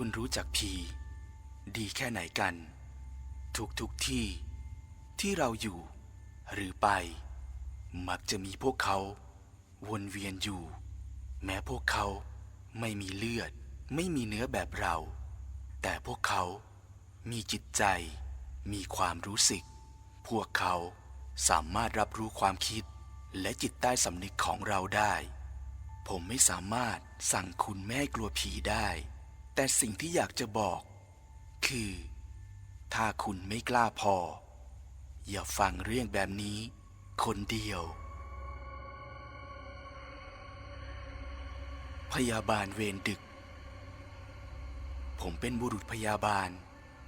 คุณรู้จักผีดีแค่ไหนกัน ทุกทุกที่ที่เราอยู่ หรือไป มักจะมีพวกเขา วนเวียนอยู่ แม้พวกเขาไม่มีเลือด ไม่มีเนื้อแบบเรา แต่พวกเขามีจิตใจ มีความรู้สึก พวกเขาสามารถรับรู้ความคิดและจิตใต้สำนึกของเราได้ ผมไม่สามารถสั่งคุณไม่กลัวผีได้ แต่สิ่งที่อยากจะบอก คือ ถ้าคุณไม่กล้าพอ อย่าฟังเรื่องแบบนี้ คนเดียว พยาบาลเวรดึก ผมเป็นบุรุษพยาบาล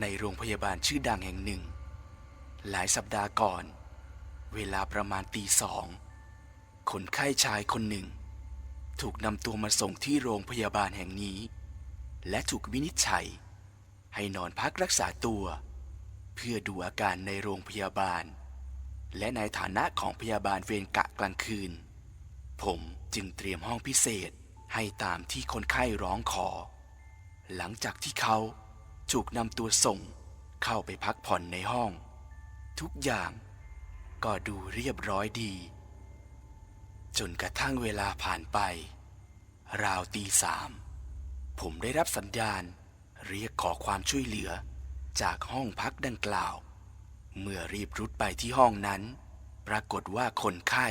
ในโรงพยาบาลชื่อดังแห่งหนึ่ง หลายสัปดาห์ก่อน เวลาประมาณตีสองคนไข้ชายคนหนึ่ง ถูกนำตัวมาส่งที่โรงพยาบาลแห่งนี้ และถูกวินิจฉัย ให้นอนพักรักษาตัว เพื่อดูอาการในโรงพยาบาล และในฐานะของพยาบาลเวรกะกลางคืน ผมจึงเตรียมห้องพิเศษให้ตามที่คนไข้ร้องขอ หลังจากที่เขาถูกนำตัวส่งเข้าไปพักผ่อนในห้อง ทุกอย่างก็ดูเรียบร้อยดี จนกระทั่งเวลาผ่านไป ราวตีสาม ผมได้รับสัญญาณ เรียกขอความช่วยเหลือ จากห้องพักดังกล่าว เมื่อรีบรุดไปที่ห้องนั้น ปรากฏว่าคนไข้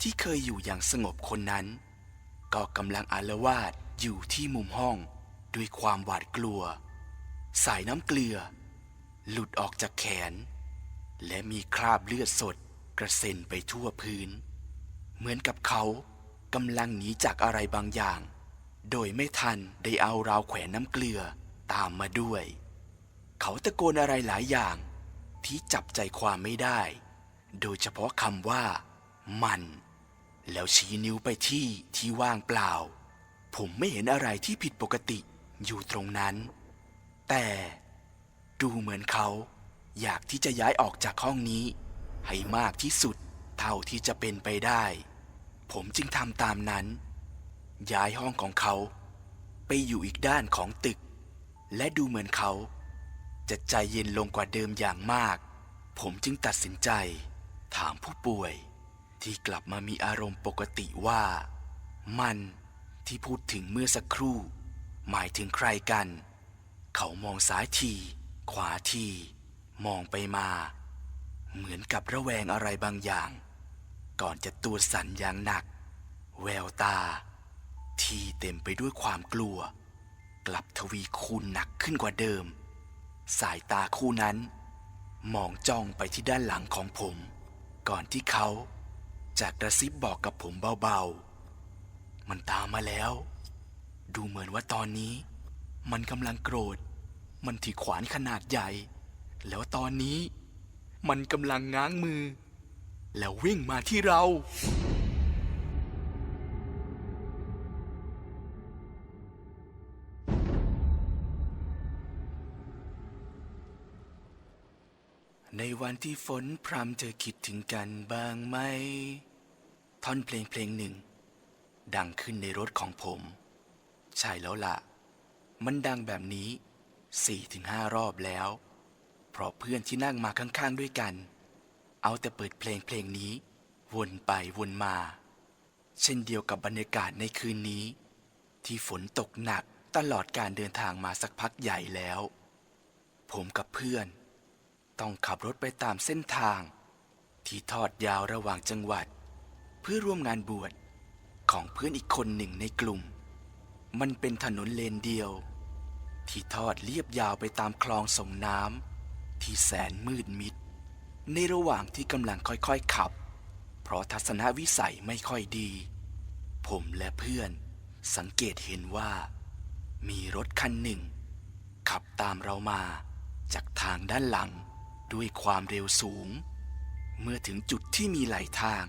ที่เคยอยู่อย่างสงบคนนั้น ก็กำลังอาละวาดอยู่ที่มุมห้องด้วยความหวาดกลัว สายน้ำเกลือ หลุดออกจากแขน และมีคราบเลือดสดกระเซ็นไปทั่วพื้น เหมือนกับเขากำลังหนีจากอะไรบางอย่าง โดยไม่ทันได้เอาราวแขวนน้ำเกลือตามมาด้วย เขาตะโกนอะไรหลายอย่าง ที่จับใจความไม่ได้ โดยเฉพาะคำว่า มัน แล้วชี้นิ้วไปที่ที่ว่างเปล่า ผมไม่เห็นอะไรที่ผิดปกติอยู่ตรงนั้น แต่ดูเหมือนเขาอยากที่จะย้ายออกจากห้องนี้ ให้มากที่สุดเท่าที่จะเป็นไปได้ ผมจึงทำตามนั้น ย้ายห้องของเขา ไปอยู่อีกด้านของตึก และดูเหมือนเขา จะใจเย็นลงกว่าเดิมอย่างมาก ผมจึงตัดสินใจ ถามผู้ป่วย ที่กลับมามีอารมณ์ปกติว่า มันที่พูดถึงเมื่อสักครู่ หมายถึงใครกัน เขามองซ้ายที ขวาที มองไปมา เหมือนกับระแวงอะไรบางอย่าง ก่อนจะตัวสั่นอย่างหนัก แววตา ที่เต็มไปด้วยความกลัว กลับทวีคูณหนักขึ้นกว่าเดิม สายตาคู่นั้น มองจ้องไปที่ด้านหลังของผม ก่อนที่เขาจะกระซิบบอกกับผมเบาๆ มันตามมาแล้ว ดูเหมือนว่าตอนนี้ มันกำลังโกรธ มันถือขวานขนาดใหญ่ แล้วตอนนี้ มันกำลังง้างมือ แล้ววิ่งมาที่เรา วันที่ฝนพรำเธอคิดถึงกันบ้างไหม ท่อนเพลงเพลงหนึ่ง ดังขึ้นในรถของผม ใช่แล้วล่ะ มันดังแบบนี้สี่ถึงห้ารอบแล้ว เพราะเพื่อนที่นั่งมาข้างๆด้วยกัน เอาแต่เปิดเพลงเพลงนี้ วนไปวนมา เช่นเดียวกับบรรยากาศในคืนนี้ ที่ฝนตกหนักตลอดการเดินทางมาสักพักใหญ่แล้ว ผมกับเพื่อน ต้องขับรถไปตามเส้นทาง ที่ทอดยาวระหว่างจังหวัด เพื่อร่วมงานบวชของเพื่อนอีกคนหนึ่งในกลุ่ม มันเป็นถนนเลนเดียว ที่ทอดเลียบยาวไปตามคลองส่งน้ำที่แสนมืดมิด ในระหว่างที่กำลังค่อยๆขับ เพราะทัศนวิสัยไม่ค่อยดี ผมและเพื่อนสังเกตเห็นว่า มีรถคันหนึ่ง ขับตามเรามาจากทางด้านหลัง ด้วยความเร็วสูง เมื่อถึงจุดที่มีไหลทาง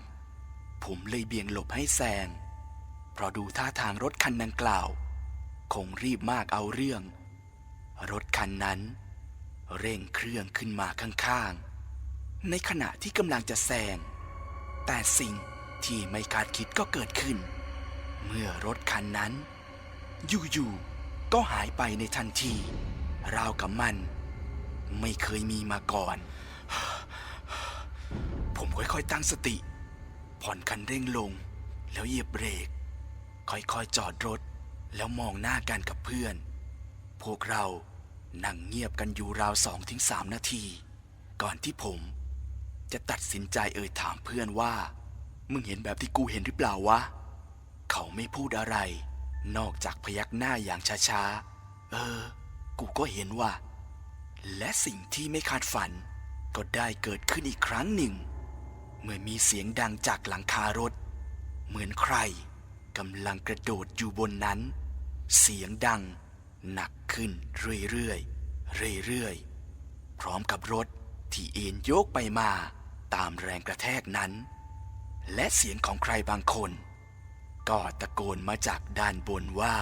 ผมเลยเบี่ยงหลบให้แซง เพราะดูท่าทางรถคันดังกล่าว คงรีบมากเอาเรื่อง รถคันนั้น เร่งเครื่องขึ้นมาข้างๆ ในขณะที่กำลังจะแซง แต่สิ่งที่ไม่คาดคิดก็เกิดขึ้น เมื่อรถคันนั้น อยู่ๆก็หายไปในทันที ราวกับมัน ไม่เคยมีมาก่อน ผมค่อยๆตั้งสติ ผ่อนคันเร่งลง แล้วเหยียบเบรก ค่อยๆจอดรถ แล้วมองหน้ากันกับเพื่อน พวกเรานั่งเงียบกันอยู่ราวสองถึงสามนาที ก่อนที่ผม จะตัดสินใจเอ่ยถามเพื่อนว่า มึงเห็นแบบที่กูเห็นหรือเปล่าวะ เขาไม่พูดอะไร นอกจากพยักหน้าอย่างช้าๆ เออ กูก็เห็นว่า และสิ่งที่ไม่คาดฝัน ก็ได้เกิดขึ้นอีกครั้งหนึ่ง เมื่อมีเสียงดังจากหลังคารถ เหมือนใครกำลังกระโดดอยู่บนนั้น เสียงดัง หนักขึ้นเรื่อยๆเรื่อยๆพร้อมกับรถที่เอ็นโยกไปมาตามแรงกระแทกนั้น และเสียงของใครบางคน ก็ตะโกนมาจากด้านบนว่า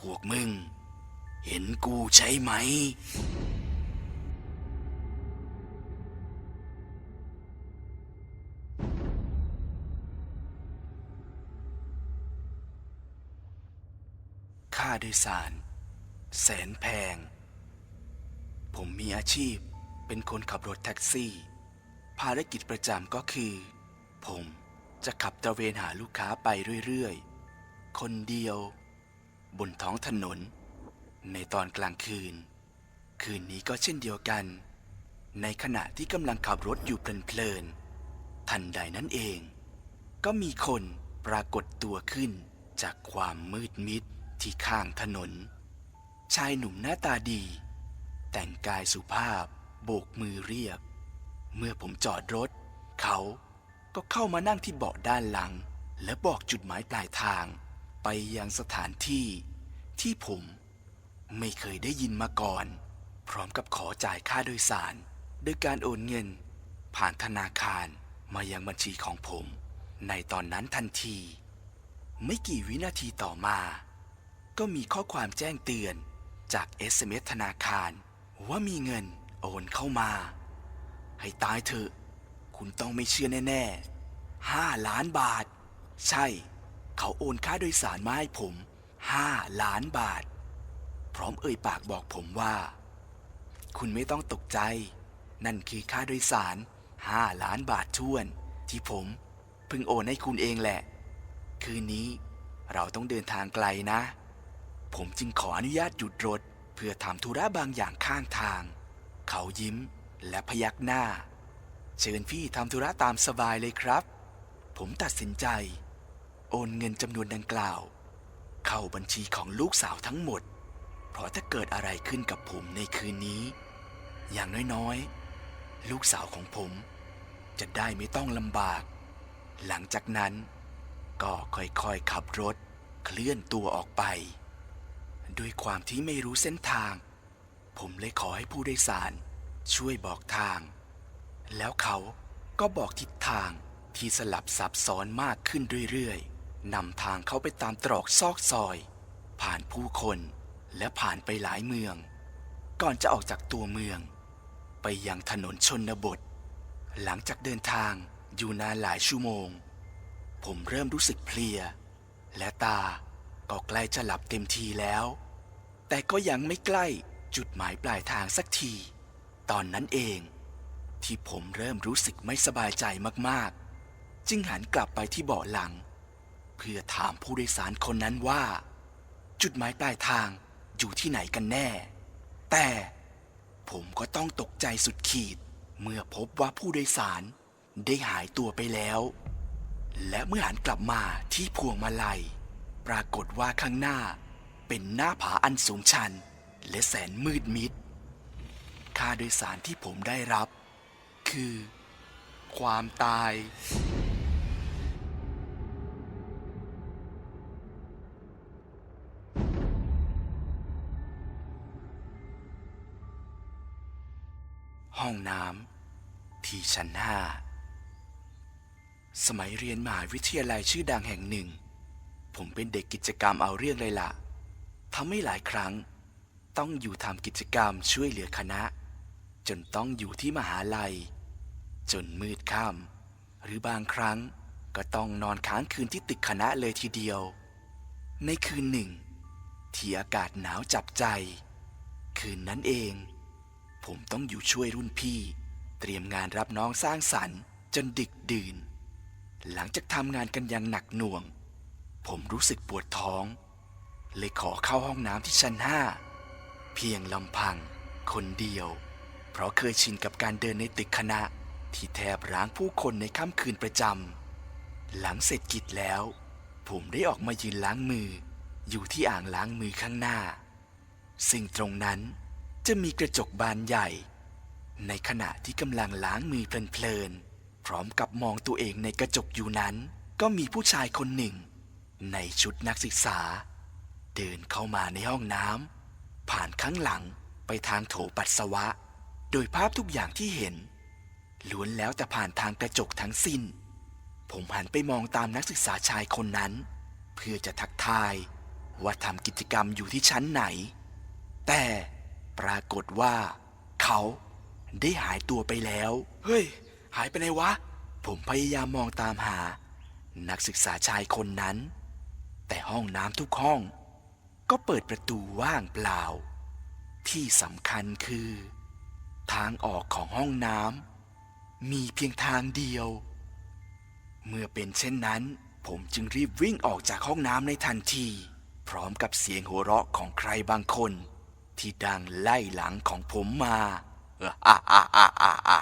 พวกมึง เห็นกูใช่ไหม ค่าโดยสาร แสนแพง ผมมีอาชีพเป็นคนขับรถแท็กซี่ ภารกิจประจำก็คือ ผมจะขับตระเวนหาลูกค้าไปเรื่อย ๆ คนเดียว บนท้องถนน ในตอนกลางคืน คืนนี้ก็เช่นเดียวกัน ในขณะที่กำลังขับรถอยู่เพลินๆทันใดนั้นเอง ก็มีคนปรากฏตัวขึ้นจากความมืดมิดที่ข้างถนน ชายหนุ่มหน้าตาดี แต่งกายสุภาพ โบกมือเรียก เมื่อผมจอดรถ เขาก็เข้ามานั่งที่เบาะด้านหลัง และบอกจุดหมายปลายทาง ไปยังสถานที่ที่ผม ไม่เคยได้ยินมาก่อน พร้อมกับขอจ่ายค่าโดยสาร โดยการโอนเงิน ผ่านธนาคารมายังบัญชีของผม ในตอนนั้นทันที ไม่กี่วินาทีต่อมา ก็มีข้อความแจ้งเตือนจาก SMS ธนาคารว่ามีเงินโอนเข้ามา ให้ตายเถอะ คุณต้องไม่เชื่อแน่ๆห้าล้านบาท ใช่ เขาโอนค่าโดยสารมาให้ผมห้าล้านบาท พร้อมเอ่ยปากบอกผมว่า คุณไม่ต้องตกใจ นั่นคือค่าโดยสารห้าล้านบาทท้วน ที่ผมเพิ่งโอนให้คุณเองแหละ คืนนี้เราต้องเดินทางไกลนะ ผมจึงขออนุญาตหยุดรถ เพื่อทำธุระบางอย่างข้างทาง เขายิ้มและพยักหน้า เชิญพี่ทำธุระตามสบายเลยครับ ผมตัดสินใจ โอนเงินจำนวนดังกล่าว เข้าบัญชีของลูกสาวทั้งหมด เพราะถ้าเกิดอะไรขึ้นกับผมในคืนนี้ อย่างน้อยๆ ลูกสาวของผม จะได้ไม่ต้องลำบาก หลังจากนั้น ก็ค่อยๆขับรถเคลื่อนตัวออกไป ด้วยความที่ไม่รู้เส้นทาง ผมเลยขอให้ผู้โดยสารช่วยบอกทาง แล้วเขาก็บอกทิศทางที่สลับซับซ้อนมากขึ้นเรื่อยๆนำทางเขาไปตามตรอกซอกซอย ผ่านผู้คน และผ่านไปหลายเมือง ก่อนจะออกจากตัวเมือง ไปยังถนนชนบท หลังจากเดินทางอยู่นานหลายชั่วโมง ผมเริ่มรู้สึกเพลีย และตาก็ใกล้จะหลับเต็มทีแล้ว แต่ก็ยังไม่ใกล้จุดหมายปลายทางสักที ตอนนั้นเอง ที่ผมเริ่มรู้สึกไม่สบายใจมากๆ จึงหันกลับไปที่เบาะหลัง เพื่อถามผู้โดยสารคนนั้นว่า จุดหมายปลายทาง อยู่ที่ไหนกันแน่ แต่ผมก็ต้องตกใจสุดขีด เมื่อพบว่าผู้โดยสารได้หายตัวไปแล้ว และเมื่อหันกลับมาที่พวงมาลัย ปรากฏว่าข้างหน้าเป็นหน้าผาอันสูงชัน และแสนมืดมิด ค่าโดยสารที่ผมได้รับ คือ ความตาย ชั้นห้าสมัยเรียนมหาวิทยาลัยชื่อดังแห่งหนึ่ง ผมเป็นเด็กกิจกรรมเอาเรื่องเลยล่ะทำให้หลายครั้ง ต้องอยู่ทำกิจกรรมช่วยเหลือคณะ จนต้องอยู่ที่มหาลัย จนมืดค่ำหรือบางครั้งก็ต้องนอนค้างคืนที่ตึกคณะเลยทีเดียว ในคืนหนึ่ง ที่อากาศหนาวจับใจ คืนนั้นเอง ผมต้องอยู่ช่วยรุ่นพี่ เตรียมงานรับน้องสร้างสรรค์จนดึกดื่น หลังจากทำงานกันอย่างหนักหน่วง ผมรู้สึกปวดท้อง เลยขอเข้าห้องน้ำที่ชั้นห้าเพียงลำพัง คนเดียว เพราะเคยชินกับการเดินในตึกคณะ ที่แทบร้างผู้คนในค่ำคืนประจำหลังเสร็จกิจแล้ว ผมได้ออกมายืนล้างมือ อยู่ที่อ่างล้างมือข้างหน้า ซึ่งตรงนั้นจะมีกระจกบานใหญ่ ในขณะที่กำลังล้างมือเพลินๆ พร้อมกับมองตัวเองในกระจกอยู่นั้น ก็มีผู้ชายคนหนึ่ง ในชุดนักศึกษา เดินเข้ามาในห้องน้ำผ่านข้างหลังไปทางโถปัสสาวะ โดยภาพทุกอย่างที่เห็นล้วนแล้วแต่ผ่านทางกระจกทั้งสิ้น ผมหันไปมองตามนักศึกษาชายคนนั้น เพื่อจะทักทายว่าทำกิจกรรมอยู่ที่ชั้นไหน แต่ปรากฏว่า เขา ได้หายตัวไปแล้ว เฮ้ย หายไปไหนวะ ผมพยายามมองตามหา นักศึกษาชายคนนั้น แต่ห้องน้ำทุกห้อง ก็เปิดประตูว่างเปล่า ที่สำคัญคือ ทางออกของห้องน้ำมีเพียงทางเดียว เมื่อเป็นเช่นนั้น ผมจึงรีบวิ่งออกจากห้องน้ำในทันที พร้อมกับเสียงหัวเราะของใครบางคน ที่ดังไล่หลังของผมมา อะอะอะอะอะ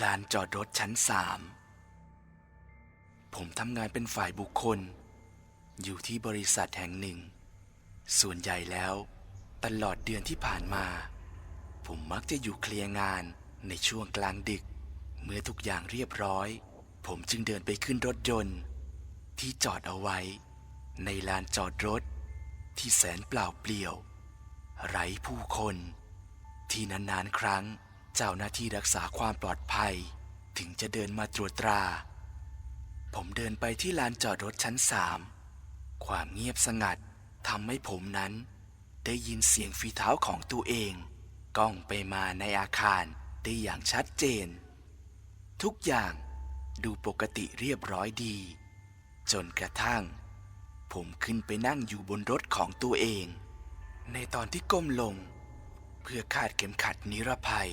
ลานจอดรถชั้นสาม ผมทำงานเป็นฝ่ายบุคคล อยู่ที่บริษัทแห่งหนึ่ง ส่วนใหญ่แล้ว ตลอดเดือนที่ผ่านมา ผมมักจะอยู่เคลียร์งานในช่วงกลางดึก เมื่อทุกอย่างเรียบร้อย ผมจึงเดินไปขึ้นรถยนต์ ที่จอดเอาไว้ ในลานจอดรถ ที่แสนเปล่าเปลี่ยว ไร้ผู้คน ที่นานๆครั้งเจ้าหน้าที่รักษาความปลอดภัย ถึงจะเดินมาตรวจตรา ผมเดินไปที่ลานจอดรถชั้นสามความเงียบสงัดทำให้ผมนั้น ได้ยินเสียงฝีเท้าของตัวเองก้องไปมาในอาคารได้อย่างชัดเจน ทุกอย่าง ดูปกติเรียบร้อยดี จนกระทั่ง ผมขึ้นไปนั่งอยู่บนรถของตัวเอง ในตอนที่ก้มลง เพื่อคาดเข็มขัดนิรภัย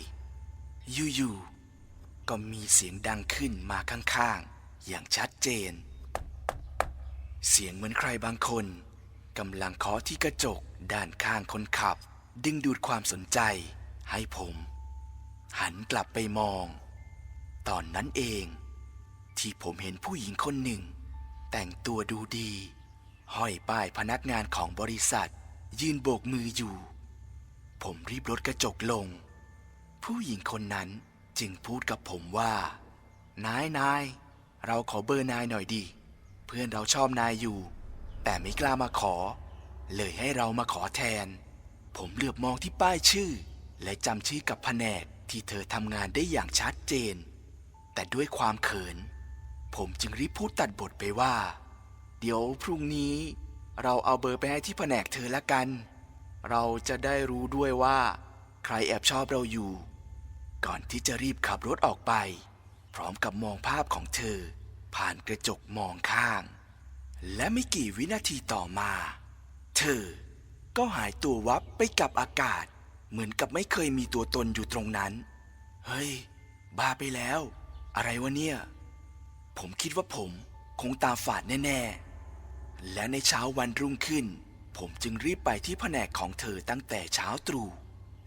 อยู่ๆก็มีเสียงดังขึ้นมาข้างๆ อย่างชัดเจน เสียงเหมือนใครบางคนกำลังเคาะที่กระจกด้านข้างคนขับ ดึงดูดความสนใจให้ผม หันกลับไปมอง ตอนนั้นเอง ที่ผมเห็นผู้หญิงคนหนึ่ง แต่งตัวดูดี ห้อยป้ายพนักงานของบริษัท ยืนโบกมืออยู่ ผมรีบลดกระจกลง ผู้หญิงคนนั้นจึงพูดกับผมว่า นายนายเราขอเบอร์นายหน่อยดิเพื่อนเราชอบนายอยู่ แต่ไม่กล้ามาขอ เลยให้เรามาขอแทน ผมเหลือบมองที่ป้ายชื่อ และจำชื่อกับแผนกที่เธอทำงานได้อย่างชัดเจน แต่ด้วยความเขิน ผมจึงรีบพูดตัดบทไปว่า เดี๋ยวพรุ่งนี้เราเอาเบอร์ไปให้ที่แผนกเธอละกัน เราจะได้รู้ด้วยว่า ใครแอบชอบเราอยู่ ก่อนที่จะรีบขับรถออกไป พร้อมกับมองภาพของเธอ ผ่านกระจกมองข้าง และไม่กี่วินาทีต่อมา เธอก็หายตัววับไปกับอากาศ เหมือนกับไม่เคยมีตัวตนอยู่ตรงนั้น เฮ้ย บ้าไปแล้ว อะไรวะเนี่ย ผมคิดว่าผมคงตาฝาดแน่ๆ และในเช้าวันรุ่งขึ้น ผมจึงรีบไปที่แผนกของเธอตั้งแต่เช้าตรู่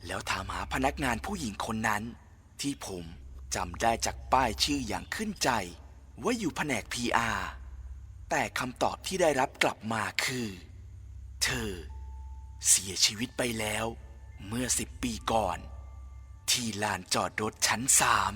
แล้วถามหาพนักงานผู้หญิงคนนั้น ที่ผมจำได้จากป้ายชื่ออย่างขึ้นใจ ว่าอยู่แผนก PR แต่คำตอบที่ได้รับกลับมาคือ เธอ เสียชีวิตไปแล้ว เมื่อสิบปีก่อน ที่ลานจอดรถชั้นสาม